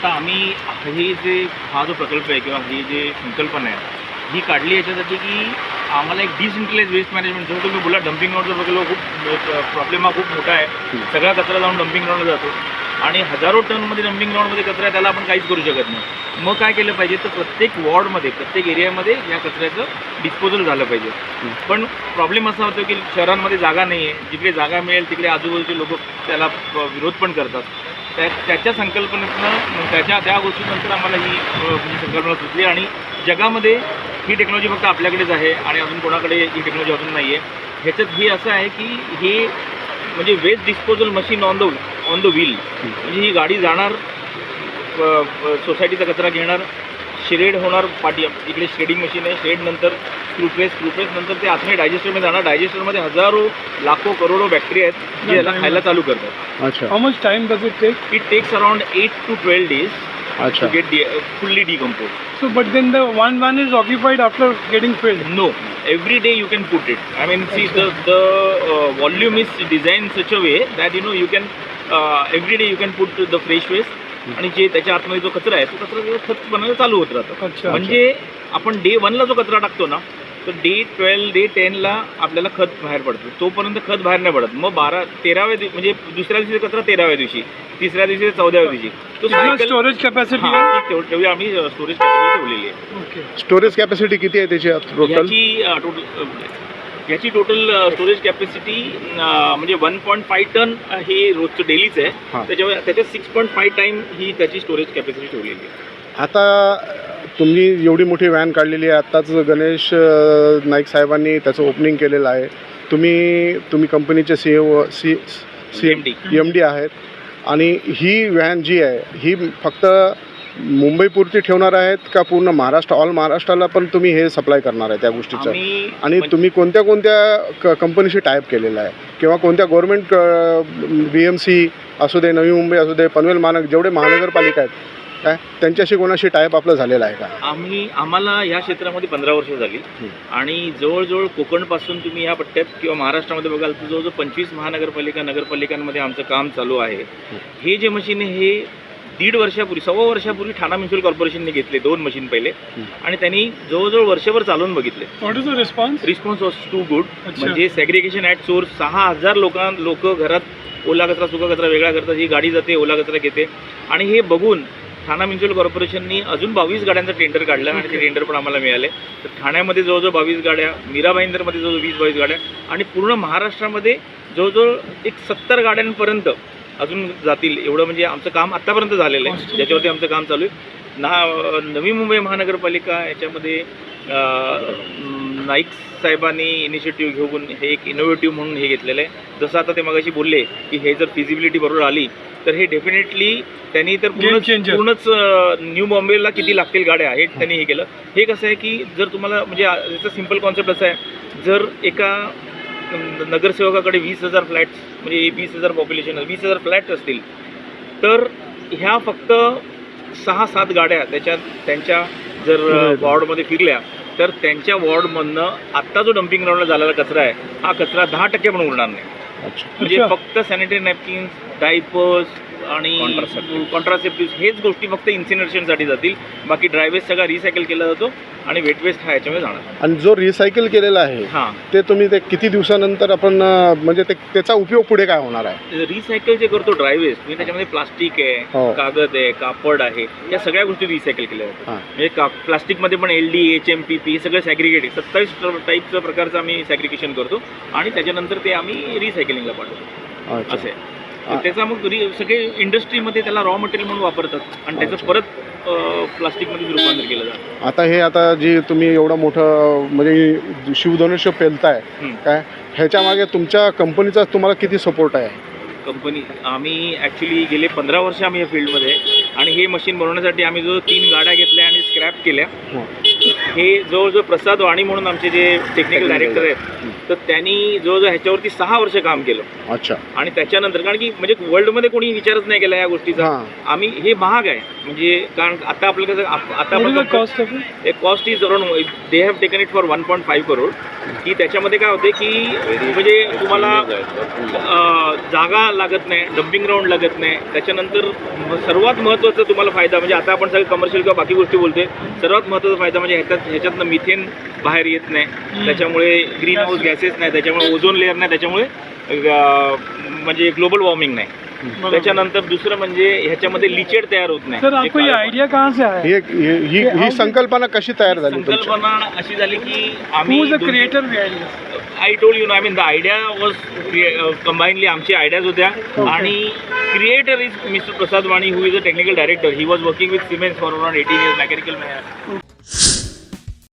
आता आम्ही हे जे हा जो प्रकल्प आहे किंवा ही जे संकल्पना आहे ही काढली याच्यासाठी की आम्हाला एक डिसेंट्रलाइज वेस्ट मॅनेजमेंट जसं तुम्ही बोला डम्पिंग ग्राउंडचा प्रकल्प खूप प्रॉब्लेम हा खूप मोठा आहे. सगळा कचरा जाऊन डम्पिंग ग्राउंडला जातो. आणि हजारो टनमध्ये डम्पिंग ग्राउंडमध्ये कचरा आहे त्याला आपण काहीच करू शकत नाही. मग काय केलं पाहिजे? तर प्रत्येक वॉर्डमध्ये प्रत्येक एरियामध्ये या कचऱ्याचं डिस्पोजल झालं पाहिजे. पण प्रॉब्लेम असा होतो की शहरांमध्ये जागा नाही आहे जिकडे जागा मिळेल तिकडे आजूबाजूचे लोक त्याला विरोध पण करतात. त्या त्याच्या संकल्पनेतनं त्याच्या त्या गोष्टीनंतर आम्हाला ही म्हणजे संकल्पना सुचली आणि जगामध्ये ही टेक्नॉलॉजी फक्त आपल्याकडेच आहे आणि अजून कोणाकडे ही टेक्नॉलॉजी अजून नाही आहे ह्याच्यात हे असं आहे की हे म्हणजे waste disposal machine on the on the wheel म्हणजे ही गाडी जाणार सोसायटीचा कचरा घेणार शेड होणार पाठी इकडे शेडिंग मशीन आहे. शेड नंतर क्रूपेस क्रूपेस नंतर ते आत्मे डायजेस्टरमध्ये जाणार. डायजेस्टरमध्ये हजारो लाखो करोडो बॅक्टरी आहेत जे याला खायला चालू करतात. अच्छा. हा मच टाईम बघू ते it takes around eight to twelve days अच्छा. Get the fully decompose so but then the one one is occupied after getting filled no every day you can put it I mean see the the volume is design such a way that you know you can every day you can put the fresh waste आणि जे त्याच्या आतमध्ये जो कचरा आहे तो कचरा त्याचं खत बनायला चालू होत राहतं. अच्छा. म्हणजे आपण डे वनला जो कचरा टाकतो ना तर डे ट्वेल्व डे टेनला आपल्याला खत बाहेर पडतो. तोपर्यंत खत बाहेर नाही पडत. मग बारा तेराव्या दिवशी म्हणजे दुसऱ्या दिवशी कचरा तेराव्या दिवशी. तिसऱ्या दिवशी चौदाव्या दिवशी. तो तेव- तेवढी आम्ही स्टोरेज ठेवलेली आहे. स्टोरेज कॅपॅसिटी किती आहे त्याची टोटल याची टोटल स्टोरेज कॅपॅसिटी म्हणजे वन पॉईंट फाय टन हे रोजचं डेलीच हा. आहे त्याच्यामुळे त्याच्यात सिक्स पॉईंट फाय टाईम ही त्याची स्टोरेज कॅपॅसिटी ठेवलेली आहे. आता तुम्ही एवढी मोठी व्हॅन काढलेली आहे. आत्ताच गणेश नाईक साहेबांनी त्याचं ओपनिंग केलेलं आहे. तुम्ही तुम्ही कंपनीचे C O C C MD. M D आहेत. आणि ही व्हॅन जी आहे ही फक्त मुंबईपुरती ठेवणार आहेत का पूर्ण महाराष्ट्र ऑल महाराष्ट्राला पण तुम्ही हे सप्लाय करणार आहे त्या गोष्टीचं? आम्ही आणि म्हणजे- तुम्ही कोणत्या कोणत्या क कंपनीशी टाईप केलेलं आहे? किंवा कोणत्या गव्हर्मेंट बी एम सी असू दे नवी मुंबई असू दे पनवेल महानगर जेवढे महानगरपालिका आहेत काय? त्यांच्याशी कोणाशी टाईप आपलं झालेलं आहे का? आम्ही आम्हाला या क्षेत्रामध्ये पंधरा वर्ष झाली. हं. आणि जवळजवळ कोकणपासून तुम्ही या पट्ट्यात किंवा महाराष्ट्रामध्ये बघाल तर जवळजवळ पंचवीस महानगरपालिका नगरपालिकांमध्ये आमचं काम चालू आहे. हे जे मशीन आहे हे दीड वर्षापूर्वी सव्वा वर्षापूर्वी ठाणा म्युन्सिपल कॉर्पोरेशनने घेतले दोन मशीन पहिले. आणि त्यांनी जवळजवळ वर्षभर चालवून बघितले What is the response? Response was too good. म्हणजे सेग्रिगेशन ॲट सोर्स सहा हजार लोकां लोक घरात ओला कचरा सुका कचरा वेगळा करतात ही गाडी जाते ओला कचरा घेते आणि हे बघून ठाणा म्युन्सिपल कॉर्पोरेशननी अजून बावीस गाड्यांचं टेंडर काढलं आणि ते टेंडर पण आम्हाला मिळाले तर ठाण्यामध्ये जवळजवळ बावीस गाड्या मीरा भाईंदरमध्ये जवळजवळ वीस बावीस गाड्या आणि पूर्ण महाराष्ट्रामध्ये जवळजवळ एक सत्तर गाड्यांपर्यंत अजून जातील. एवढं म्हणजे आमचं काम आत्तापर्यंत झालेलं आहे. ज्याच्यावरती आमचं काम चालू आहे. ना नवी मुंबई महानगरपालिका याच्यामध्ये नाईक साहेबांनी इनिशिएटिव्ह घेऊन हे एक इनोव्हेटिव्ह म्हणून हे घेतलेलं आहे. जसं आता ते मगाशी बोलले की हे जर फिजिबिलिटी बरोबर आली तर हे डेफिनेटली त्यांनी तर पूर्णच. पूर्णच न्यू बॉम्बेला किती लागतील गाड्या हे त्यांनी हे केलं. हे कसं आहे की जर तुम्हाला म्हणजे याचं सिंपल कॉन्सेप्ट असं आहे. जर एका नगरसेवकाकडे वीस हजार फ्लॅट्स म्हणजे वीस हजार पॉप्युलेशन वीस हजार फ्लॅट्स असतील तर ह्या फक्त सहा सात गाड्या त्याच्यात त्यांच्या जर. वॉर्डमध्ये फिरल्या तर त्यांच्या वॉर्डमधनं आत्ता जो डम्पिंग ग्राउंडला झालेला कचरा आहे हा कचरा दहा टक्के पण उरणार नाही म्हणजे. फक्त सॅनिटरी नॅपकिन्स डायपर्स आणि कॉन्ट्रासेप्टिव्ह हेच गोष्टी फक्त इन्सिनरेशनसाठी जातील. बाकी ड्रायवेस्ट सगळा रिसायकल केला जातो आणि वेट वेस्ट हा याच्यामध्ये जाणार. आणि जो रिसायकल केलेला आहे हां. ते तुम्ही ते किती दिवसानंतर आपण अं, म्हणजे ते त्याचा उपयोग पुढे काय होणार आहे? रिसायकल जे करतो ड्रायवेस्ट म्हणजे त्याच्यामध्ये प्लास्टिक हो. आहे कागद आहे कापड आहे या सगळ्या गोष्टी रिसायकल केल्या जातात. हां. म्हणजे का प्लास्टिकमध्ये पण L D H M P P हे सगळं सॅग्रिगेट सत्तावीस टाईपचं प्रकारचं आम्ही सॅग्रिगेशन करतो आणि त्याच्यानंतर ते आम्ही रिसायकलिंगला पाठवतो. अच्छा. असे. आहे. तर त्याचा मग सगळे इंडस्ट्रीमध्ये त्याला रॉ मटेरियल म्हणून वापरतात आणि त्याचं परत प्लास्टिकमध्ये रूपांतर केलं जातं आता हे आता जी तुम्ही एवढं मोठं म्हणजे शिवधनुष्य पेलताय. काय ह्याच्या मागे तुमच्या कंपनीचा तुम्हाला किती सपोर्ट आहे कंपनी आम्ही ॲक्च्युली गेले पंधरा वर्ष आम्ही या फील्डमध्ये. आणि हे मशीन बनवण्यासाठी आम्ही जो तीन गाड्या घेतल्या आणि स्क्रॅप केल्या हं. हे जवळजवळ प्रसाद वाणी म्हणून आमचे जे टेक्निकल डायरेक्टर आहेत. तर त्यांनी जवळजवळ ह्याच्यावरती सहा वर्ष काम केलं. अच्छा. आणि त्याच्यानंतर कारण की म्हणजे वर्ल्डमध्ये कोणी विचारच नाही केला या गोष्टीचा. हां. आम्ही हे महाग आहे. म्हणजे कारण आता आपलं कसं आप- आता What is the आपण cost of it? एक cost is around they have taken it for one point five crore की त्याच्यामध्ये काय होते की म्हणजे तुम्हाला अं, जागा लागत नाही डम्पिंग ग्राउंड लागत नाही. त्याच्यानंतर म- सर्वात महत्त्वाचा तुम्हाला फायदा म्हणजे आता आपण सगळे कमर्शियल किंवा बाकी गोष्टी बोलतोय सर्वात महत्त्वाचा फायदा म्हणजे ह्याच्यात ह्याच्यातनं मिथेन बाहेर येत नाही. त्याच्यामुळे ग्रीन हाऊस गॅसेस नाही त्याच्यामुळे ओझोन लेअर नाही त्याच्यामुळे म्हणजे ग्लोबल वॉर्मिंग नाही. त्याच्यानंतर दुसरं म्हणजे ह्याच्यामध्ये लिचेड तयार होत नाही. सर जे आपको ये काळं- आइडिया कहाँ से आया? ही ही ही ही संकल्पना कशी तयार झाली संकल्पना अशी झाली की हु आम्ही the creator behind I told you know I mean the idea was combinedly आमची आयडियाज होत्या. आणि creator is mister Prasad Wani who is a technical director he was working with cements for around eighteen years mechanical